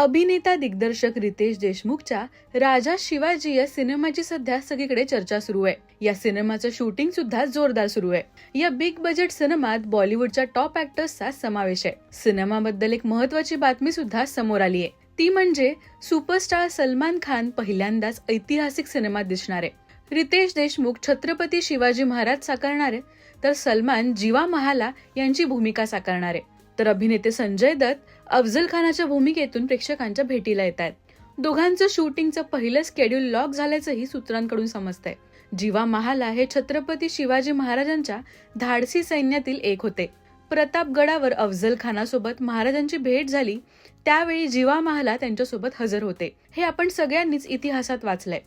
अभिनेता दिग्दर्शक रितेश देशमुखच्या राजा शिवाजी या सिनेमाची सध्या सगळीकडे चर्चा सुरू आहे. या सिनेमाचं शूटिंग सुद्धा जोरदार सुरू आहे. या बिग बजेट सिनेमात बॉलिवूडच्या टॉप ऍक्टर्सचा समावेश आहे. सिनेमाबद्दल एक महत्वाची बातमी सुद्धा समोर आली आहे. ती म्हणजे सुपरस्टार सलमान खान पहिल्यांदाच ऐतिहासिक सिनेमात दिसणार आहे. रितेश देशमुख छत्रपती शिवाजी महाराज साकारणार आहे तर सलमान जीवा महाला यांची भूमिका साकारणार आहे. तर अभिनेते संजय दत्त अफजल खानाच्या भूमिकेतून प्रेक्षकांच्या भेटीला येत आहेत दोघांचं शूटिंगचं पहिलं स्केड्यूल लॉक झाल्याचंही सूत्रांकडून समजतंय. जीवा महाला हे छत्रपती शिवाजी महाराजांच्या धाडसी सैन्यातील एक होते. प्रतापगडावर अफजल खानासोबत महाराजांची भेट झाली त्यावेळी जीवा महाला त्यांच्यासोबत हजर होते. हे आपण सगळ्यांनीच इतिहासात वाचलंय.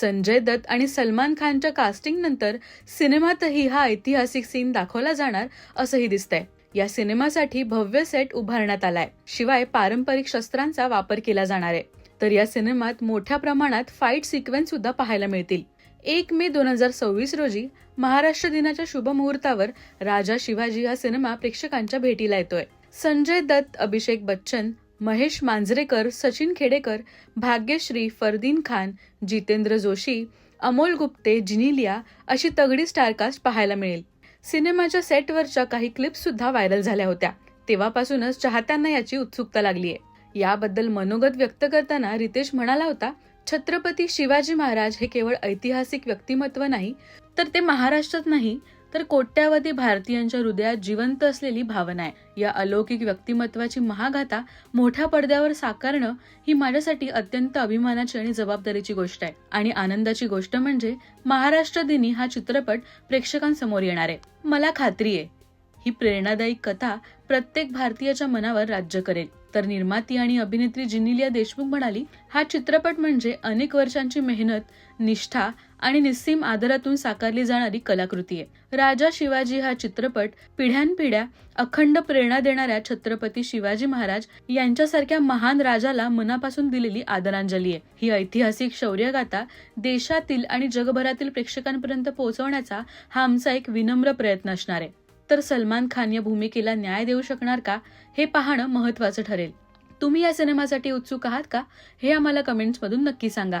संजय दत्त आणि सलमान खानच्या कास्टिंग नंतर सिनेमातही हा ऐतिहासिक सीन दाखवला जाणार असंही दिसतंय. या सिनेमासाठी भव्य सेट उभारण्यात आलाय. शिवाय पारंपरिक शस्त्रांचा वापर केला जाणार आहे. तर या सिनेमात मोठ्या प्रमाणात फाईट सिक्वेन्स सुद्धा पाहायला मिळतील. एक मे दोन हजार सव्वीस रोजी महाराष्ट्र दिनाच्या शुभ मुहूर्तावर राजा शिवाजी हा सिनेमा प्रेक्षकांच्या भेटीला येतोय. संजय दत्त अभिषेक बच्चन महेश मांजरेकर सचिन खेडेकर भाग्यश्री फरदीन खान जितेंद्र जोशी अमोल गुप्ते जिनिलिया अशी तगडी स्टारकास्ट पाहायला मिळेल. सिनेमाच्या सेटवरच्या काही क्लिप्स सुद्धा व्हायरल झाल्या होत्या. तेव्हापासूनच चाहत्यांना याची उत्सुकता लागली आहे याबद्दल मनोगत व्यक्त करताना रितेश म्हणाला होता छत्रपती शिवाजी महाराज हे केवळ ऐतिहासिक व्यक्तिमत्व नाही तर ते महाराष्ट्रात नाही तर कोट्यावधी भारतीयांच्या हृदयात जिवंत असलेली भावना आहे. या अलौकिक व्यक्तिमत्वाची महागाथा मोठ्या पडद्यावर साकारणं ही माझ्यासाठी अत्यंत अभिमानाची आणि जबाबदारीची गोष्ट आहे. आणि आनंदाची गोष्ट म्हणजे महाराष्ट्र दिनी हा चित्रपट प्रेक्षकांसमोर येणार आहे. मला खात्री आहे. ही प्रेरणादायी कथा प्रत्येक भारतीयाच्या मनावर राज्य करेल. तर निर्माती आणि अभिनेत्री जिनिलिया देशमुख म्हणाली हा चित्रपट म्हणजे अनेक वर्षांची मेहनत निष्ठा आणि निस्सीम आदरातून साकारली जाणारी कलाकृती आहे. राजा शिवाजी हा चित्रपट पिढ्यानपिढ्या अखंड प्रेरणा देणाऱ्या छत्रपती शिवाजी महाराज यांच्यासारख्या महान राजाला मनापासून दिलेली आदरांजली आहे. ही ऐतिहासिक शौर्यगाथा देशातील आणि जगभरातील प्रेक्षकांपर्यंत पोहोचवण्याचा हा आमचा एक विनम्र प्रयत्न असणार आहे. तर सलमान खान या भूमिकेला न्याय देऊ शकणार का हे पाहणं महत्वाचं ठरेल. तुम्ही या सिनेमासाठी उत्सुक आहात का हे आम्हाला कमेंट्समधून नक्की सांगा.